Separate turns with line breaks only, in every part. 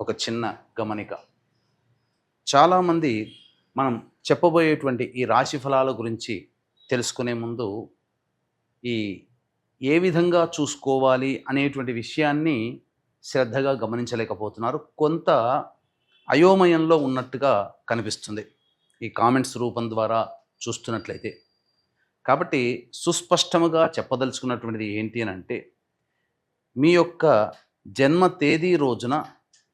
ఒక చిన్న గమనిక. చాలామంది మనం చెప్పబోయేటువంటి ఈ రాశి ఫలాల గురించి తెలుసుకునే ముందు ఈ ఏ విధంగా చూసుకోవాలి అనేటువంటి విషయాన్ని శ్రద్ధగా గమనించలేకపోతున్నారు. కొంత అయోమయంలో ఉన్నట్టుగా కనిపిస్తుంది ఈ కామెంట్స్ రూపం ద్వారా చూస్తున్నట్లయితే. కాబట్టి సుస్పష్టముగా చెప్పదలుచుకున్నటువంటిది ఏంటి అని అంటే మీ యొక్క జన్మ తేదీ రోజున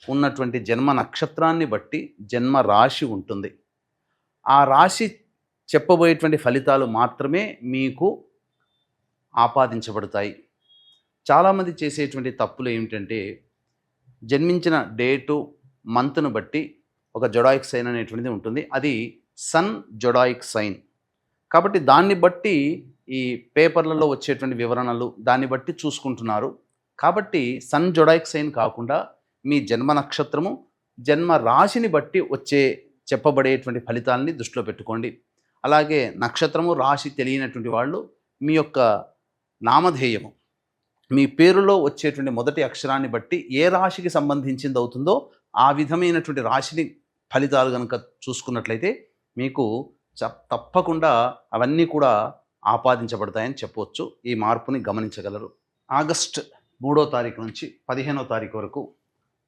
ఉన్నటువంటి జన్మ నక్షత్రాన్ని బట్టి జన్మ రాశి ఉంటుంది. ఆ రాశి చెప్పబోయేటువంటి ఫలితాలు మాత్రమే మీకు ఆపాదించబడతాయి. చాలామంది చేసేటువంటి తప్పులు ఏమిటంటే జన్మించిన డేటు మంత్ను బట్టి ఒక జొడాయిక్ సైన్ అనేటువంటిది ఉంటుంది. అది సన్ జొడాయిక్ సైన్. కాబట్టి దాన్ని బట్టి ఈ పేపర్లలో వచ్చేటువంటి వివరణలు దాన్ని బట్టి చూసుకుంటున్నారు. కాబట్టి సన్ జొడాయిక్ సైన్ కాకుండా మీ జన్మ నక్షత్రము జన్మ రాశిని బట్టి వచ్చే చెప్పబడేటువంటి ఫలితాలని దృష్టిలో పెట్టుకోండి. అలాగే నక్షత్రము రాశి తెలియనటువంటి వాళ్ళు మీ యొక్క నామధేయము మీ పేరులో వచ్చేటువంటి మొదటి అక్షరాన్ని బట్టి ఏ రాశికి సంబంధించింది అవుతుందో ఆ విధమైనటువంటి రాశిని ఫలితాలు కనుక చూసుకున్నట్లయితే మీకు చ- తప్పకుండా అవన్నీ కూడా ఆపాదించబడతాయని చెప్పవచ్చు. ఈ మార్పుని గమనించగలరు. ఆగస్ట్ మూడో తారీఖు నుంచి పదిహేనో తారీఖు వరకు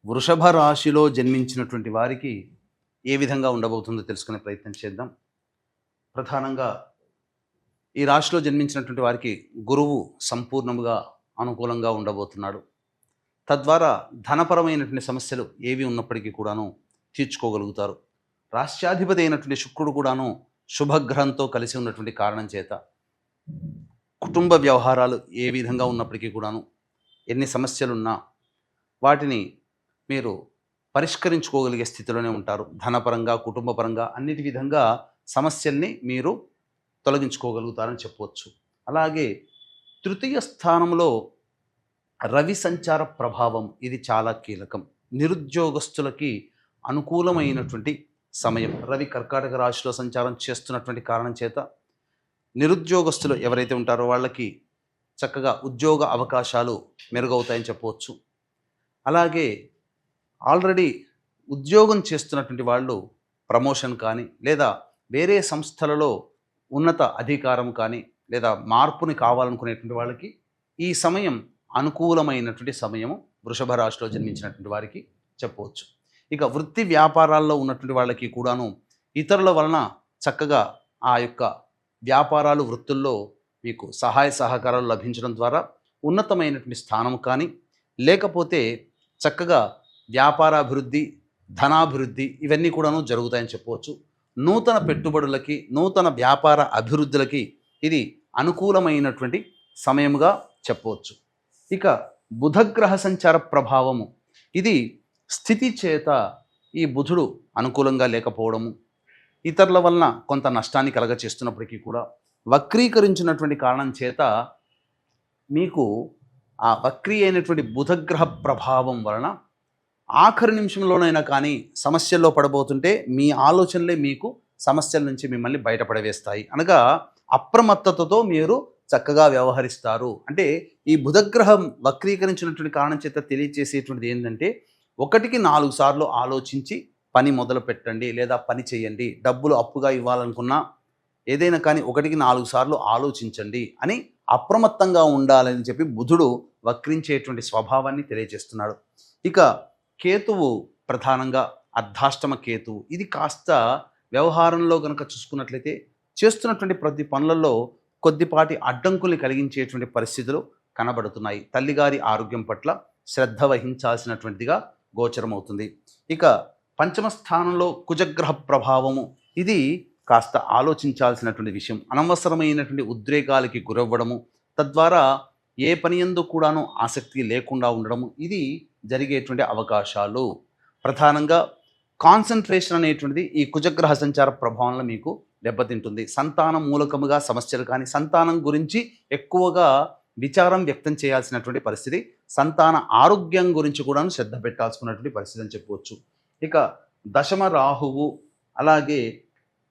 వృషభ రాశిలో జన్మించినటువంటి వారికి ఏ విధంగా ఉండబోతుందో తెలుసుకునే ప్రయత్నం చేద్దాం. ప్రధానంగా ఈ రాశిలో జన్మించినటువంటి వారికి గురువు సంపూర్ణముగా అనుకూలంగా ఉండబోతున్నాడు. తద్వారా ధనపరమైనటువంటి సమస్యలు ఏవి ఉన్నప్పటికీ కూడాను తీర్చుకోగలుగుతారు. రాష్ట్రాధిపతి అయినటువంటి శుక్రుడు కూడాను శుభగ్రహంతో కలిసి ఉన్నటువంటి కారణం చేత కుటుంబ వ్యవహారాలు ఏ విధంగా ఉన్నప్పటికీ కూడాను ఎన్ని సమస్యలున్నా వాటిని మీరు పరిష్కరించుకోగలిగే స్థితిలోనే ఉంటారు. ధనపరంగా కుటుంబపరంగా అన్నిటి విధంగా సమస్యల్ని మీరు తొలగించుకోగలుగుతారని చెప్పవచ్చు అలాగే తృతీయ స్థానంలో రవి సంచార ప్రభావం ఇది చాలా కీలకం. నిరుద్యోగస్తులకి అనుకూలమైనటువంటి సమయం. రవి కర్కాటక రాశిలో సంచారం చేస్తున్నటువంటి కారణం చేత నిరుద్యోగస్తులు ఎవరైతే ఉంటారో వాళ్ళకి చక్కగా ఉద్యోగ అవకాశాలు మెరుగవుతాయని చెప్పవచ్చు అలాగే ఆల్రెడీ ఉద్యోగం చేస్తున్నటువంటి వాళ్ళు ప్రమోషన్ కానీ లేదా వేరే సంస్థలలో ఉన్నత అధికారం కానీ లేదా మార్పుని కావాలనుకునేటువంటి వాళ్ళకి ఈ సమయం అనుకూలమైనటువంటి సమయము వృషభ రాశిలో జన్మించినటువంటి వారికి చెప్పవచ్చు. ఇక వృత్తి వ్యాపారాల్లో ఉన్నటువంటి వాళ్ళకి కూడాను ఇతరుల వలన చక్కగా ఆ యొక్క వ్యాపారాలు వృత్తుల్లో మీకు సహాయ సహకారాలు లభించడం ద్వారా ఉన్నతమైనటువంటి స్థానం కానీ లేకపోతే చక్కగా వ్యాపారాభివృద్ధి ధనాభివృద్ధి ఇవన్నీ కూడాను జరుగుతాయని చెప్పవచ్చు. నూతన పెట్టుబడులకి నూతన వ్యాపార అభివృద్ధులకి ఇది అనుకూలమైనటువంటి సమయముగా చెప్పవచ్చు. ఇక బుధగ్రహ సంచార ప్రభావము. ఇది స్థితి చేత ఈ బుధుడు అనుకూలంగా లేకపోవడము ఇతరుల వలన కొంత నష్టాన్ని కలగచేస్తున్నప్పటికీ కూడా వక్రీకరించినటువంటి కారణం చేత మీకు ఆ వక్రీ అయినటువంటి బుధగ్రహ ప్రభావం వలన ఆఖరి నిమిషంలోనైనా కానీ సమస్యల్లో పడబోతుంటే మీ ఆలోచనలే మీకు సమస్యల నుంచి మిమ్మల్ని బయటపడవేస్తాయి. అనగా అప్రమత్తతతో మీరు చక్కగా వ్యవహరిస్తారు. అంటే ఈ బుధగ్రహం వక్రీకరించినటువంటి కారణం చేత తెలియచేసేటువంటిది ఏంటంటే ఒకటికి నాలుగు సార్లు ఆలోచించి పని మొదలు పెట్టండి లేదా పని చేయండి. డబ్బులు అప్పుగా ఇవ్వాలనుకున్నా ఏదైనా కానీ ఒకటికి నాలుగు సార్లు ఆలోచించండి అని అప్రమత్తంగా ఉండాలని చెప్పి బుధుడు వక్రించేటువంటి స్వభావాన్ని తెలియజేస్తున్నాడు. ఇక కేతువు ప్రధానంగా అర్ధాష్టమ కేతువు. ఇది కాస్త వ్యవహారంలో కనుక చూసుకున్నట్లయితే చేస్తున్నటువంటి ప్రతి పనులలో కొద్దిపాటి అడ్డంకుల్ని కలిగించేటువంటి పరిస్థితులు కనబడుతున్నాయి. తల్లిగారి ఆరోగ్యం పట్ల శ్రద్ధ వహించాల్సినటువంటిదిగా గోచరమవుతుంది. ఇక పంచమ స్థానంలో కుజగ్రహ ప్రభావము ఇది కాస్త ఆలోచించాల్సినటువంటి విషయం. అనవసరమైనటువంటి ఉద్రేకాలకి గురవ్వడము తద్వారా ఏ పని ఎందు కూడాను ఆసక్తి లేకుండా ఉండడము ఇది జరిగేటువంటి అవకాశాలు. ప్రధానంగా కాన్సన్ట్రేషన్ అనేటువంటిది ఈ కుజగ్రహ సంచార ప్రభావంలో మీకు దెబ్బతింటుంది. సంతానం మూలకముగా సమస్యలు కానీ సంతానం గురించి ఎక్కువగా విచారం వ్యక్తం చేయాల్సినటువంటి పరిస్థితి సంతాన ఆరోగ్యం గురించి కూడా శ్రద్ధ పెట్టాల్సుకున్నటువంటి పరిస్థితి అని చెప్పవచ్చు. ఇక దశమ రాహువు అలాగే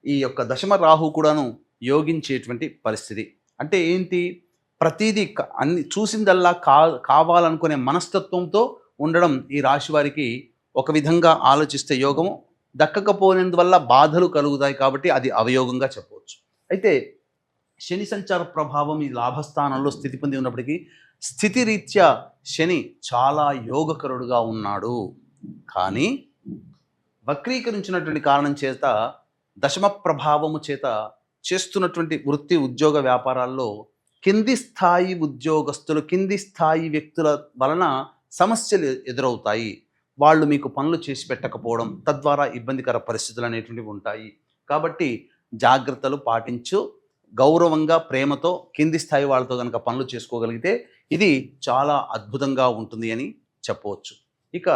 ఈ యొక్క దశమ రాహు కూడాను యోగించేటువంటి పరిస్థితి. అంటే ఏంటి? ప్రతిదీ అన్ని చూసిందల్లా కా కావాలనుకునే మనస్తత్వంతో ఉండడం ఈ రాశి వారికి ఒక విధంగా ఆలోచిస్తే యోగము దక్కకపోయినందువల్ల బాధలు కలుగుతాయి కాబట్టి అది అవయోగంగా చెప్పవచ్చు. అయితే శని సంచార ప్రభావం ఈ లాభస్థానంలో స్థితి పొంది ఉన్నప్పటికీ స్థితి రీత్యా శని చాలా యోగకరుడుగా ఉన్నాడు. కానీ వక్రీకరించినటువంటి కారణం చేత దశమ ప్రభావము చేత చేస్తున్నటువంటి వృత్తి ఉద్యోగ వ్యాపారాల్లో కింది స్థాయి ఉద్యోగస్తులు కింది స్థాయి వ్యక్తుల వలన సమస్యలు ఎదురవుతాయి. వాళ్ళు మీకు పనులు చేసి పెట్టకపోవడం తద్వారా ఇబ్బందికర పరిస్థితులు అనేటువంటివి ఉంటాయి. కాబట్టి జాగ్రత్తలు పాటించు. గౌరవంగా ప్రేమతో కింది స్థాయి వాళ్ళతో కనుక పనులు చేసుకోగలిగితే ఇది చాలా అద్భుతంగా ఉంటుంది అని చెప్పవచ్చు. ఇక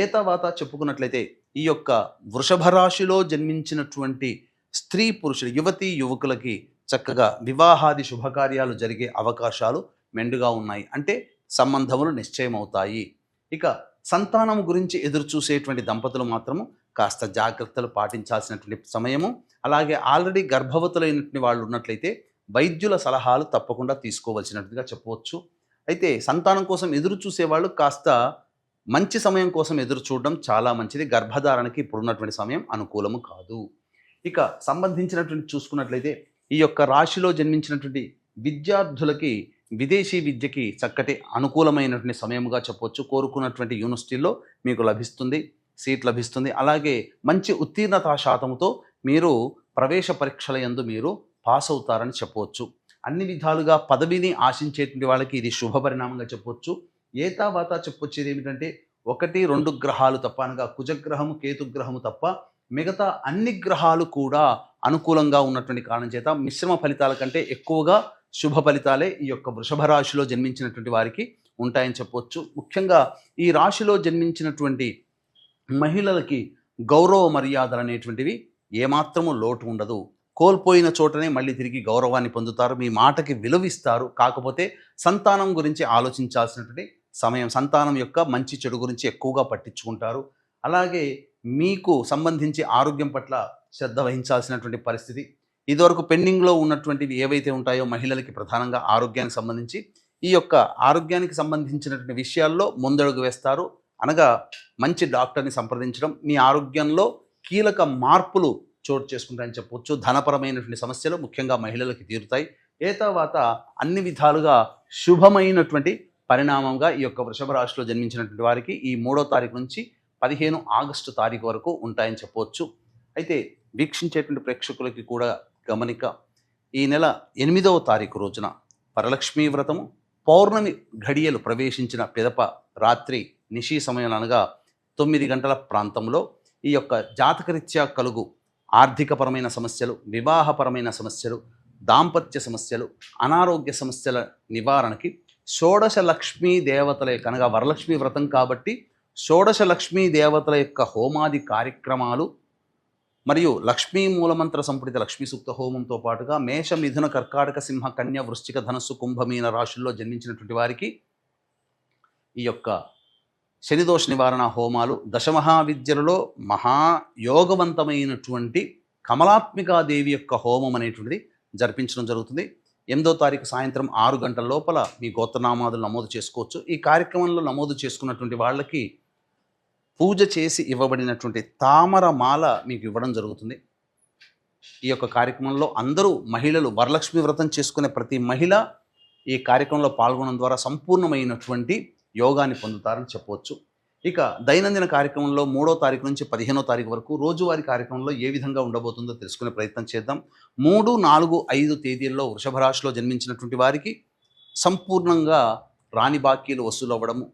ఏ తర్వాత చెప్పుకున్నట్లయితే ఈ యొక్క వృషభ రాశిలో జన్మించినటువంటి స్త్రీ పురుషులు యువతి యువకులకి చక్కగా వివాహాది శుభకార్యాలు జరిగే అవకాశాలు మెండుగా ఉన్నాయి. అంటే సంబంధములు నిశ్చయమవుతాయి. ఇక సంతానం గురించి ఎదురు చూసేటువంటి దంపతులు మాత్రము కాస్త జాగ్రత్తలు పాటించాల్సినటువంటి సమయము అలాగే ఆల్రెడీ గర్భవతులైనటువంటి వాళ్ళు ఉన్నట్లయితే వైద్యుల సలహాలు తప్పకుండా తీసుకోవలసినట్టుగా చెప్పవచ్చు. అయితే సంతానం కోసం ఎదురు చూసేవాళ్ళు కాస్త మంచి సమయం కోసం ఎదురు చూడడం చాలా మంచిది. గర్భధారణకి ఇప్పుడున్నటువంటి సమయం అనుకూలము కాదు. ఇక సంబంధించినటువంటి చూసుకున్నట్లయితే ఈ యొక్క రాశిలో జన్మించినటువంటి విద్యార్థులకి విదేశీ విద్యకి చక్కటి అనుకూలమైనటువంటి సమయముగా చెప్పవచ్చు కోరుకున్నటువంటి యూనివర్సిటీల్లో మీకు లభిస్తుంది సీట్ లభిస్తుంది. అలాగే మంచి ఉత్తీర్ణత శాతంతో మీరు ప్రవేశ పరీక్షల యందు మీరు పాస్ అవుతారని చెప్పవచ్చు అన్ని విధాలుగా పదవిని ఆశించేటువంటి వాళ్ళకి ఇది శుభ పరిణామంగా చెప్పవచ్చు ఏ తావాత చెప్పొచ్చేది ఏమిటంటే ఒకటి రెండు గ్రహాలు తప్ప అనగా కుజగ్రహము కేతుగ్రహము తప్ప మిగతా అన్ని గ్రహాలు కూడా అనుకూలంగా ఉన్నటువంటి కారణం చేత మిశ్రమ ఫలితాల కంటే ఎక్కువగా శుభ ఫలితాలే ఈ యొక్క వృషభ రాశిలో జన్మించినటువంటి వారికి ఉంటాయని చెప్పవచ్చు ముఖ్యంగా ఈ రాశిలో జన్మించినటువంటి మహిళలకి గౌరవ మర్యాదలు అనేటువంటివి ఏమాత్రము లోటు ఉండదు. కోల్పోయిన చోటనే మళ్ళీ తిరిగి గౌరవాన్ని పొందుతారు. మీ మాటకి విలువిస్తారు. కాకపోతే సంతానం గురించి ఆలోచించాల్సినటువంటి సమయం సంతానం యొక్క మంచి చెడు గురించి ఎక్కువగా పట్టించుకుంటారు. అలాగే మీకు సంబంధించి ఆరోగ్యం పట్ల శ్రద్ధ వహించాల్సినటువంటి పరిస్థితి ఇదివరకు పెండింగ్లో ఉన్నటువంటివి ఏవైతే ఉంటాయో మహిళలకి ప్రధానంగా ఆరోగ్యానికి సంబంధించి ఈ యొక్క ఆరోగ్యానికి సంబంధించినటువంటి విషయాల్లో ముందడుగు వేస్తారు. అనగా మంచి డాక్టర్ని సంప్రదించడం మీ ఆరోగ్యంలో కీలక మార్పులు చోటు చేసుకుంటాయని చెప్పవచ్చు ధనపరమైనటువంటి సమస్యలు ముఖ్యంగా మహిళలకి తీరుతాయి. ఏ తర్వాత అన్ని విధాలుగా శుభమైనటువంటి పరిణామంగా ఈ యొక్క వృషభ రాశిలో జన్మించినటువంటి వారికి ఈ మూడో తారీఖు నుంచి పదిహేను ఆగస్టు తారీఖు వరకు ఉంటాయని చెప్పవచ్చు అయితే వీక్షించేటువంటి ప్రేక్షకులకి కూడా గమనిక ఈ నెల ఎనిమిదవ తారీఖు రోజున వరలక్ష్మీ వ్రతము పౌర్ణమి ఘడియలు ప్రవేశించిన పిదప రాత్రి నిషి సమయం అనగా తొమ్మిది గంటల ప్రాంతంలో ఈ యొక్క జాతకరీత్యా కలుగు ఆర్థికపరమైన సమస్యలు వివాహపరమైన సమస్యలు దాంపత్య సమస్యలు అనారోగ్య సమస్యల నివారణకి షోడశ లక్ష్మీ దేవతల యొక్క అనగా వరలక్ష్మి వ్రతం కాబట్టి షోడశ లక్ష్మీ దేవతల యొక్క హోమాది కార్యక్రమాలు మరియు లక్ష్మీ మూలమంత్ర సంపుటిత లక్ష్మీ సూక్త హోమంతో పాటుగా మేష మిథున కర్కాటక సింహ కన్య వృశ్చిక ధనస్సు కుంభమీన రాశుల్లో జన్మించినటువంటి వారికి ఈ యొక్క శనిదోష నివారణ హోమాలు దశమహావిద్యలలో మహాయోగవంతమైనటువంటి కమలాత్మికాదేవి యొక్క హోమం అనేటువంటిది జరిపించడం జరుగుతుంది. ఎనిమిదో తారీఖు సాయంత్రం ఆరు గంటల లోపల మీ గోత్రనామాదులు నమోదు చేసుకోవచ్చు. ఈ కార్యక్రమంలో నమోదు చేసుకున్నటువంటి వాళ్ళకి పూజ చేసి ఇవ్వబడినటువంటి తామర మాల మీకు ఇవ్వడం జరుగుతుంది. ఈ యొక్క కార్యక్రమంలో అందరూ మహిళలు వరలక్ష్మి వ్రతం చేసుకునే ప్రతి మహిళ ఈ కార్యక్రమంలో పాల్గొనడం ద్వారా సంపూర్ణమైనటువంటి యోగాన్ని పొందుతారని చెప్పవచ్చు ఇక దైనందిన కార్యక్రమంలో మూడో తారీఖు నుంచి పదిహేనో తారీఖు వరకు రోజువారీ కార్యక్రమంలో ఏ విధంగా ఉండబోతుందో తెలుసుకునే ప్రయత్నం చేద్దాం. మూడు నాలుగు ఐదు తేదీల్లో వృషభ రాశిలో జన్మించినటువంటి వారికి సంపూర్ణంగా రాణి బాకీలు వసూలు అవ్వడము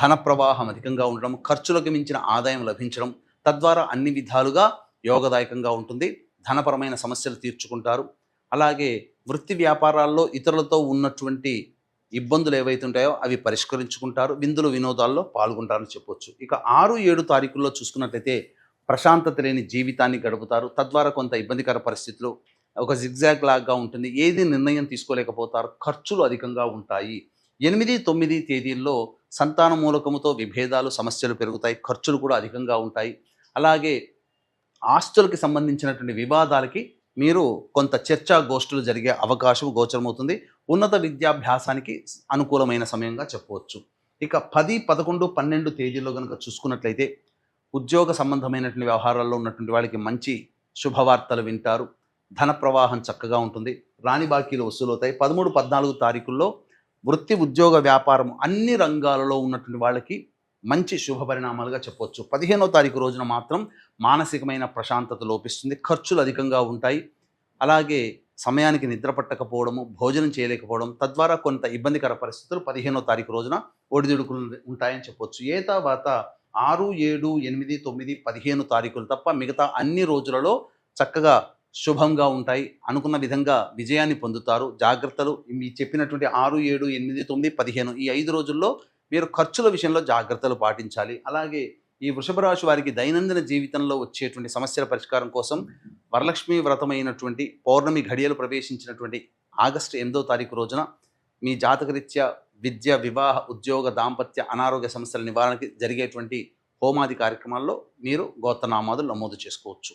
ధన ప్రవాహం అధికంగా ఉండడం ఖర్చులకు మించిన ఆదాయం లభించడం తద్వారా అన్ని విధాలుగా యోగదాయకంగా ఉంటుంది. ధనపరమైన సమస్యలు తీర్చుకుంటారు. అలాగే వృత్తి వ్యాపారాల్లో ఇతరులతో ఉన్నటువంటి ఇబ్బందులు ఏవైతే ఉంటాయో అవి పరిష్కరించుకుంటారు. విందులు వినోదాల్లో పాల్గొంటారని చెప్పొచ్చు. ఇక ఆరు ఏడు తారీఖుల్లో చూసుకున్నట్లయితే ప్రశాంతత లేని జీవితాన్ని గడుపుతారు. తద్వారా కొంత ఇబ్బందికర పరిస్థితులు ఒక జిగ్జాగ్ లాగా ఉంటుంది. ఏది నిర్ణయం తీసుకోలేకపోతారు. ఖర్చులు అధికంగా ఉంటాయి. ఎనిమిది తొమ్మిది తేదీల్లో సంతాన మూలకముతో విభేదాలు సమస్యలు పెరుగుతాయి ఖర్చులు కూడా అధికంగా ఉంటాయి. అలాగే ఆస్తులకి సంబంధించినటువంటి వివాదాలకి మీరు కొంత చర్చా గోష్ఠులు జరిగే అవకాశం గోచరమవుతుంది. ఉన్నత విద్యాభ్యాసానికి అనుకూలమైన సమయంగా చెప్పవచ్చు. ఇక పది పదకొండు పన్నెండు తేదీల్లో కనుక చూసుకున్నట్లయితే ఉద్యోగ సంబంధమైనటువంటి వ్యవహారాల్లో ఉన్నటువంటి వాళ్ళకి మంచి శుభవార్తలు వింటారు. ధన ప్రవాహం చక్కగా ఉంటుంది. రాణి బాకీలు వసూలవుతాయి. పదమూడు పద్నాలుగు తారీఖుల్లో వృత్తి ఉద్యోగ వ్యాపారం అన్ని రంగాలలో ఉన్నటువంటి వాళ్ళకి మంచి శుభ పరిణామాలుగా చెప్పవచ్చు. పదిహేనో తారీఖు రోజున మాత్రం మానసికమైన ప్రశాంతత లోపిస్తుంది. ఖర్చులు అధికంగా ఉంటాయి. అలాగే సమయానికి నిద్ర పట్టకపోవడము భోజనం చేయలేకపోవడం తద్వారా కొంత ఇబ్బందికర పరిస్థితులు పదిహేనో తారీఖు రోజున ఒడిదుడుకులు ఉంటాయని చెప్పొచ్చు. ఏ తర్వాత ఆరు ఏడు ఎనిమిది తొమ్మిది పదిహేను తారీఖులు తప్ప మిగతా అన్ని రోజులలో చక్కగా శుభంగా ఉంటాయి. అనుకున్న విధంగా విజయాన్ని పొందుతారు. జాగ్రత్తలు మీ చెప్పినటువంటి ఆరు ఏడు ఎనిమిది తొమ్మిది పదిహేను ఈ ఐదు రోజుల్లో మీరు ఖర్చుల విషయంలో జాగ్రత్తలు పాటించాలి. అలాగే ఈ వృషభ రాశి వారికి దైనందిన జీవితంలో వచ్చేటువంటి సమస్యల పరిష్కారం కోసం వరలక్ష్మి వ్రతమైనటువంటి పౌర్ణమి ఘడియలు ప్రవేశించినటువంటి ఆగస్టు ఎనిమిదో తారీఖు రోజున మీ జాతకరీత్యా విద్య వివాహ ఉద్యోగ దాంపత్య అనారోగ్య సమస్యల నివారణకి జరిగేటువంటి హోమాది కార్యక్రమాల్లో మీరు గోత్రనామాదులు నమోదు చేసుకోవచ్చు.